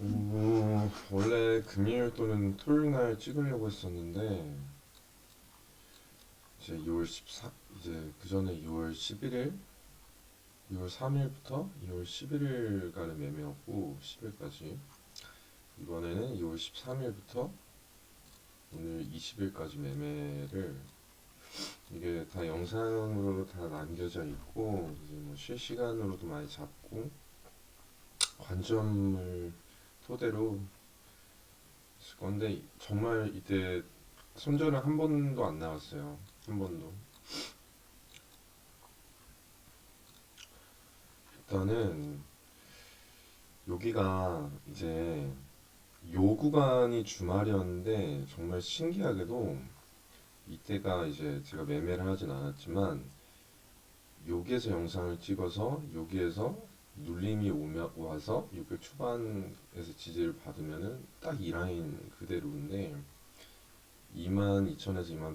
음, 원래 금요일 또는 토요일 날 찍으려고 했었는데 이제 6월 14 이제 그 전에 6월 11일 6월 3일부터 2월 11일까지 매매였고 10일까지. 이번에는 2월 13일부터 오늘 20일까지 매매를 이게 다 영상으로 다 남겨져 있고 이제 뭐 실시간으로도 많이 잡고 관점을 토대로 했을 건데 정말 이때 손절은 한 번도 안 나왔어요. 한 번도. 일단은 여기가 이제 요 구간이 주말이었는데 정말 신기하게도 이때가 이제 제가 매매를 하진 않았지만 여기에서 영상을 찍어서 여기에서 눌림이 오며 와서 6일 초반에서 지지를 받으면은 딱 이 라인 그대로인데 22,000에서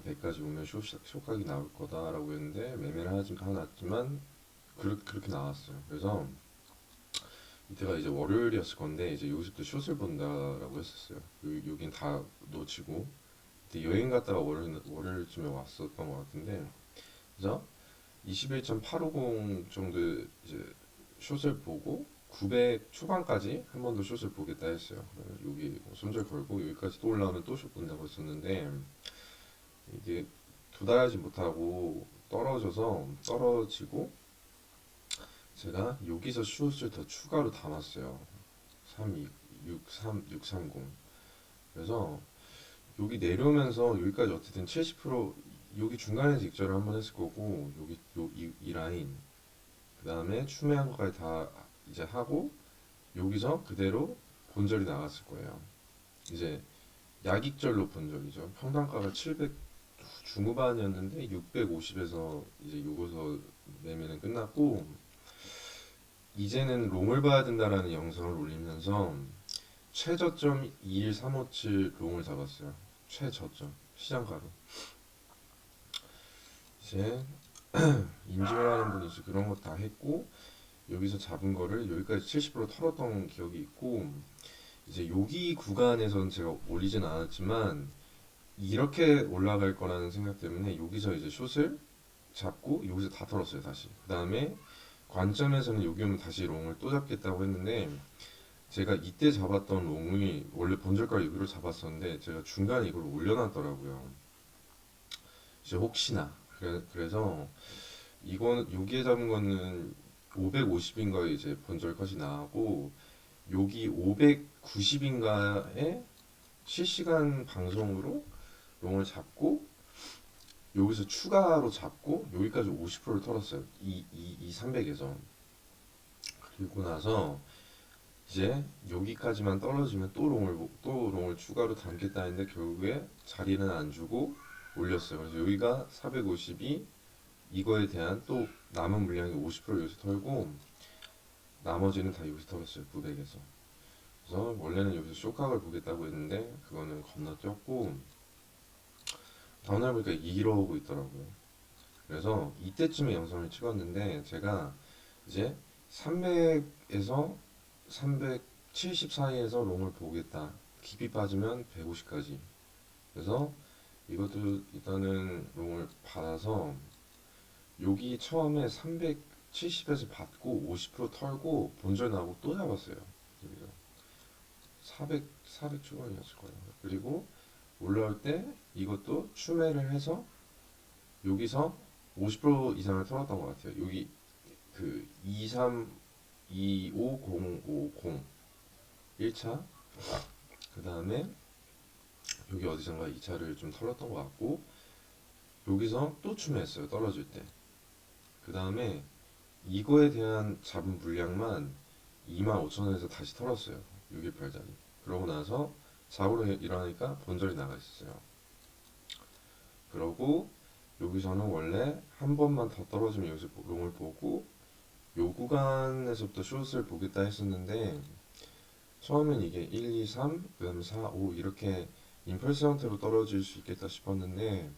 21,100까지 오면 쇼, 쇼각이 나올 거다라고 했는데 매매를 하지 않았지만 그렇게, 그렇게 나왔어요. 그래서 이때가 이제 월요일이었을 건데 이제 여기서부터 숏을 본다라고 했었어요. 요, 여긴 다 놓치고 그때 여행 갔다가 월요일, 월요일쯤에 왔었던 것 같은데 그래서 21.850 정도 이제 숏을 보고 900 초반까지 한 번 더 숏을 보겠다 했어요. 여기 뭐 손절 걸고 여기까지 또 올라오면 또 숏 본다고 했었는데 이게 도달하지 못하고 떨어져서 떨어지고 제가 여기서 숏을 더 추가로 담았어요. 32, 63, 630. 그래서 여기 내려오면서 여기까지 어쨌든 70% 여기 중간에서 익절을 한번 했을 거고 여기 요, 이, 이 라인 그 다음에 추매한 것까지 다 이제 하고 여기서 그대로 본절이 나갔을 거예요. 이제 약익절로 본절이죠. 평당가가 700 중후반이었는데 650에서 이제 요거서 매매는 끝났고 이제는 롱을 봐야 된다라는 영상을 올리면서 최저점 21357 롱을 잡았어요. 최저점 시장가로. 이제 인증하는 분이 이제 그런 거 다 했고 여기서 잡은 거를 여기까지 70% 털었던 기억이 있고 이제 여기 구간에서는 제가 올리진 않았지만 이렇게 올라갈 거라는 생각 때문에 여기서 이제 숏을 잡고 여기서 다 털었어요 다시. 그 다음에 관점에서는 여기 오면 다시 롱을 또 잡겠다고 했는데 제가 이때 잡았던 롱이 원래 본절가 여기로 잡았었는데 제가 중간에 이걸 올려놨더라고요. 이제 혹시나 그래, 그래서 이건 여기에 잡은 거는 550인가에 이제 본절까지 나오고 여기 590인가에 실시간 방송으로 롱을 잡고 여기서 추가로 잡고 여기까지 50%를 털었어요. 이, 이, 이 300에서. 그리고 나서 이제 여기까지만 떨어지면 또 롱을 또 롱을 추가로 담겠다 했는데 결국에 자리는 안 주고 올렸어요. 그래서 여기가 450이 이거에 대한 또 남은 물량이 50% 여기서 털고 나머지는 다 여기서 털었어요 900에서. 그래서 원래는 여기서 쇼각을 보겠다고 했는데 그거는 겁나 뛰었고 다음날 보니까 이러고 있더라고요. 그래서 이때쯤에 영상을 찍었는데 제가 이제 300에서 370 사이에서 롱을 보겠다. 깊이 빠지면 150까지. 그래서 이것도 일단은 롱을 받아서 여기 처음에 370에서 받고 50% 털고 본절 나오고 또 잡았어요. 여기서 400 400 초반이었을 거예요. 그리고 올라올 때 이것도 추매를 해서 여기서 50% 이상을 털었던 것 같아요. 여기 그 23 25050 1차 그 다음에 여기 어디선가 2차를 좀 털었던 것 같고 여기서 또 추매했어요 떨어질 때 그 다음에 이거에 대한 잡은 물량만 25,000원에서 다시 털었어요. 6일 팔자리. 그러고 나서 4으로 일어나니까 본절이 나가 있었어요. 그러고 여기서는 원래 한 번만 더 떨어지면 여기서 롱을 보고 요 구간에서부터 숏을 보겠다 했었는데 처음엔 이게 1, 2, 3, 그 다음에 4, 5 이렇게 임펄스 형태로 떨어질 수 있겠다 싶었는데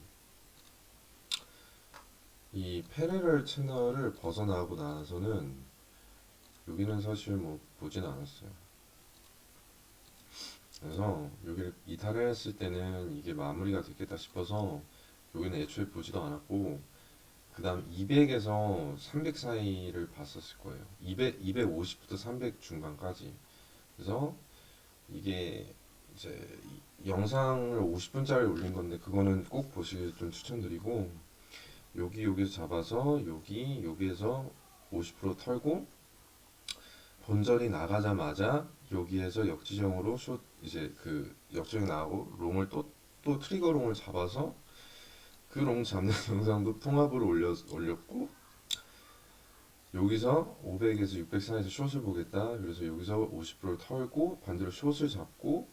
이 페레럴 채널을 벗어나고 나서는 여기는 사실 뭐 보진 않았어요. 그래서 여기를 이탈을 했을 때는 이게 마무리가 됐겠다 싶어서 여기는 애초에 보지도 않았고 그 다음 200에서 300 사이를 봤었을 거예요 200, 250부터 300 중간까지 그래서 이게 이제 이 영상을 50분짜리 올린 건데 그거는 꼭 보시길 좀 추천드리고 여기 여기서 잡아서 여기 여기에서 50% 털고 본절이 나가자마자 여기에서 역지정으로 숏 이제 그 역지정 나오고 롱을 또 또 트리거 롱을 잡아서 그 롱 잡는 영상도 통합으로 올려 올렸고 여기서 500에서 600 사이에서 숏을 보겠다. 그래서 여기서 50%를 털고 반대로 숏을 잡고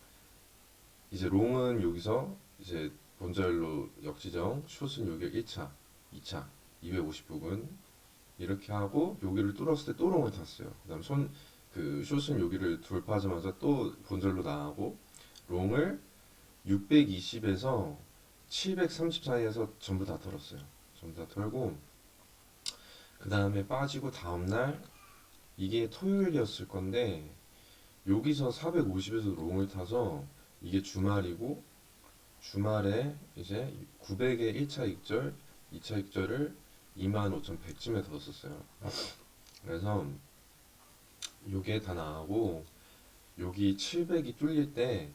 이제 롱은 여기서 이제 본절로 역지정, 숏은 여기 1차, 2차, 250 부근 이렇게 하고 여기를 뚫었을 때 또 롱을 탔어요. 그다음 손 그 숏은 여기를 돌파하자마자 또 본절로 나가고 롱을 620에서 730 사이에서 전부 다 털었어요. 전부 다 털고 그 다음에 빠지고 다음날 이게 토요일이었을 건데 여기서 450에서 롱을 타서 이게 주말이고 주말에 이제 900의 1차 익절, 2차 익절을 25,100쯤에 뒀었어요. 그래서 요게 다 나가고 여기 700이 뚫릴 때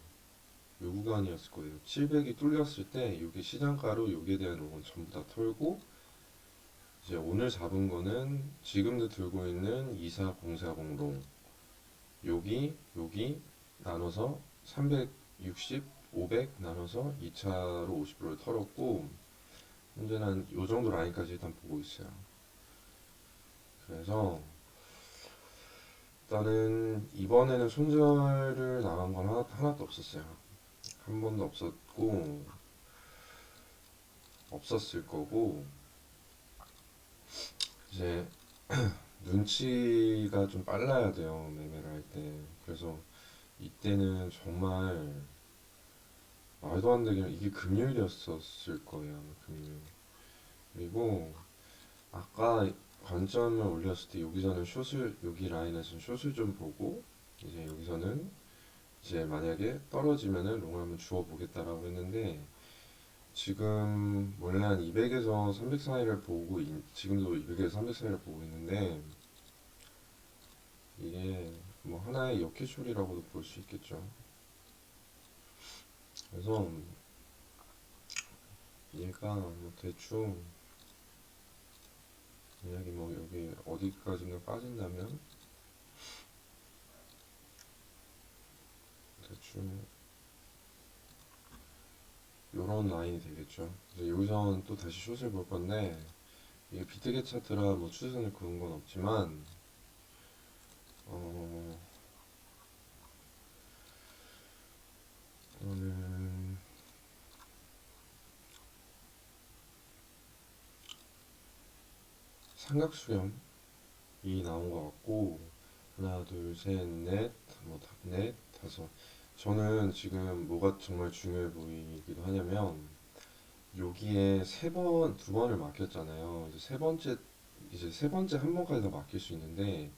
요 구간이었을 거예요. 700이 뚫렸을 때 여기 시장가로 여기에 대한 롱은 전부 다 털고 이제 오늘 잡은 거는 지금도 들고 있는 24040롱 여기 여기 나눠서 360 500 나눠서 2차로 50%를 털었고 현재는 요 정도 라인까지 일단 보고 있어요. 그래서 일단은 이번에는 손절을 나간 건 하나, 하나도 없었어요. 한 번도 없었고 없었을 거고 이제 눈치가 좀 빨라야 돼요 매매를 할 때. 그래서 이때는 정말 말도 안 되게 이게 금요일이었었을 거예요 금요일. 그리고 아까 관점을 올렸을 때 여기서는 숏을 여기 라인에서는 숏을 좀 보고 이제 여기서는 이제 만약에 떨어지면은 롱을 한번 주워 보겠다라고 했는데 지금 원래 한 200에서 300 사이를 보고 있- 지금도 200에서 300 사이를 보고 있는데 이게 뭐 하나의 역회쇼리라고도 볼 수 있겠죠. 그래서 얘가 뭐 대충 만약에 뭐 여기 어디까지인가 빠진다면 대충 요런 라인이 되겠죠. 이제 여기서는 또 다시 숏을 볼 건데 이게 비트게 차트라 뭐 추세선을 그은 건 없지만 어 이거는 삼각수렴이 나온 것 같고 하나 둘셋넷뭐 넷 다섯 저는 지금 뭐가 정말 중요해 보이기도 하냐면 여기에 세 번, 두 번을 막혔잖아요. 이제 세 번째, 이제 세 번째 한 번까지 더 막힐 수 있는데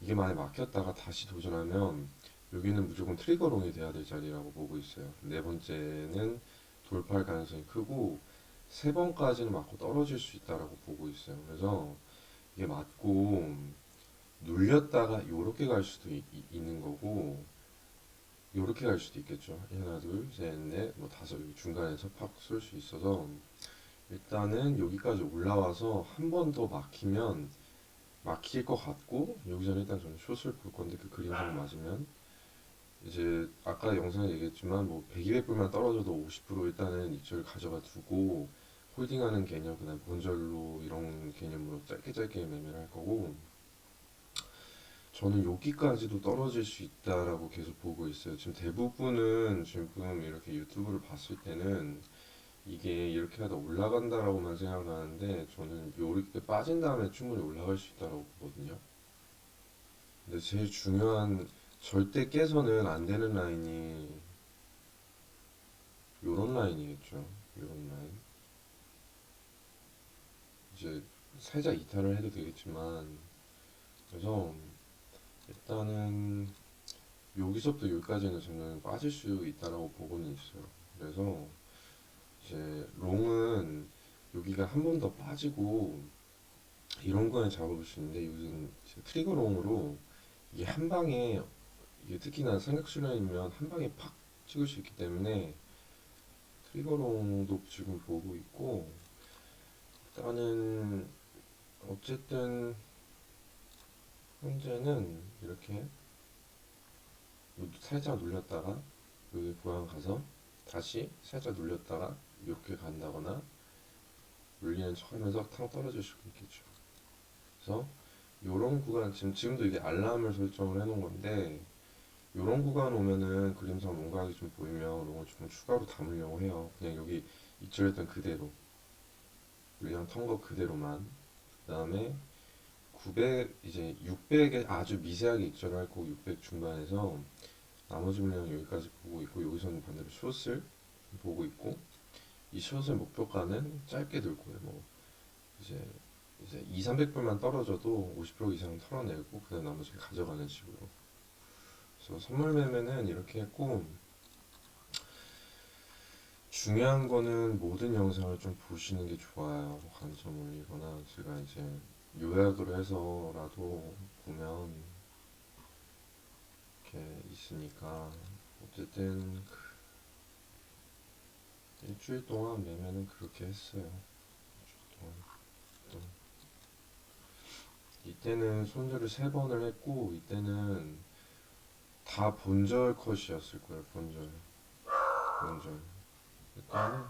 이게 만약 막혔다가 다시 도전하면 여기는 무조건 트리거롱이 돼야 될 자리라고 보고 있어요. 네 번째는 돌파할 가능성이 크고 세 번까지는 맞고 떨어질 수 있다라고 보고 있어요. 그래서 이게 맞고 눌렸다가 요렇게 갈 수도 있, 있는 거고 요렇게 갈 수도 있겠죠. 하나, 둘, 셋, 넷, 뭐 다섯 여기 중간에서 팍 쏠 수 있어서 일단은 여기까지 올라와서 한 번 더 막히면 막힐 것 같고 여기서는 일단 저는 숏을 볼 건데 그 그림상 맞으면 이제 아까 영상에 얘기했지만 뭐 100, 200불만 떨어져도 50% 일단은 이쪽을 가져가 두고 홀딩하는 개념 그다음 본절로 이런 개념으로 짧게 짧게 매매를 할 거고 저는 여기까지도 떨어질 수 있다라고 계속 보고 있어요. 지금 대부분은 지금 이렇게 유튜브를 봤을 때는 이게 이렇게 하다 올라간다라고만 생각하는데 저는 이렇게 빠진 다음에 충분히 올라갈 수 있다라고 보거든요. 근데 제일 중요한 절대 깨서는 안 되는 라인이 요런 라인이겠죠. 요런 라인. 이제 살짝 이탈을 해도 되겠지만 그래서 일단은 여기서부터 여기까지는 저는 빠질 수 있다라고 보고는 있어요. 그래서 이제 롱은 여기가 한 번 더 빠지고 이런 거에 잡아볼 수 있는데 이제 트리거 롱으로 이게 한 방에 이게 특히나 삼각술련이면 한 방에 팍 찍을 수 있기 때문에 트리거 롱도 지금 보고 있고 일단은 어쨌든 현재는 이렇게 요- 살짝 눌렸다가 여기 보양 가서 다시 살짝 눌렸다가 이렇게 간다거나 눌리는 척 하면서 탕 떨어질 수가 있겠죠. 그래서 요런 구간 지금 지금도 이게 알람을 설정을 해 놓은 건데 요런 구간 오면은 그림상 뭔가 좀 보이면 롱을 좀 추가로 담으려고 해요. 그냥 여기 입절했던 그대로 그냥 턴거 그대로만 그 다음에 900 이제 600에 아주 미세하게 입절을 할 거고 600 중반에서 나머지 물량 여기까지 보고 있고 여기서는 반대로 숏을 보고 있고 이 숏의 목표가는 짧게 들 거예요. 뭐 이제 이제 2, 300불만 떨어져도 50% 이상 털어내고 그다음 나머지 가져가는 식으로. 그래서 선물 매매는 이렇게 했고 중요한 거는 모든 영상을 좀 보시는 게 좋아요. 관점 올리거나 제가 이제 요약을 해서라도 보면 이렇게 있으니까 어쨌든 그 일주일 동안 매매는 그렇게 했어요. 이때는 손절을 세 번을 했고 이때는 다 본절 컷이었을 거예요. 본절. 본절. 일단은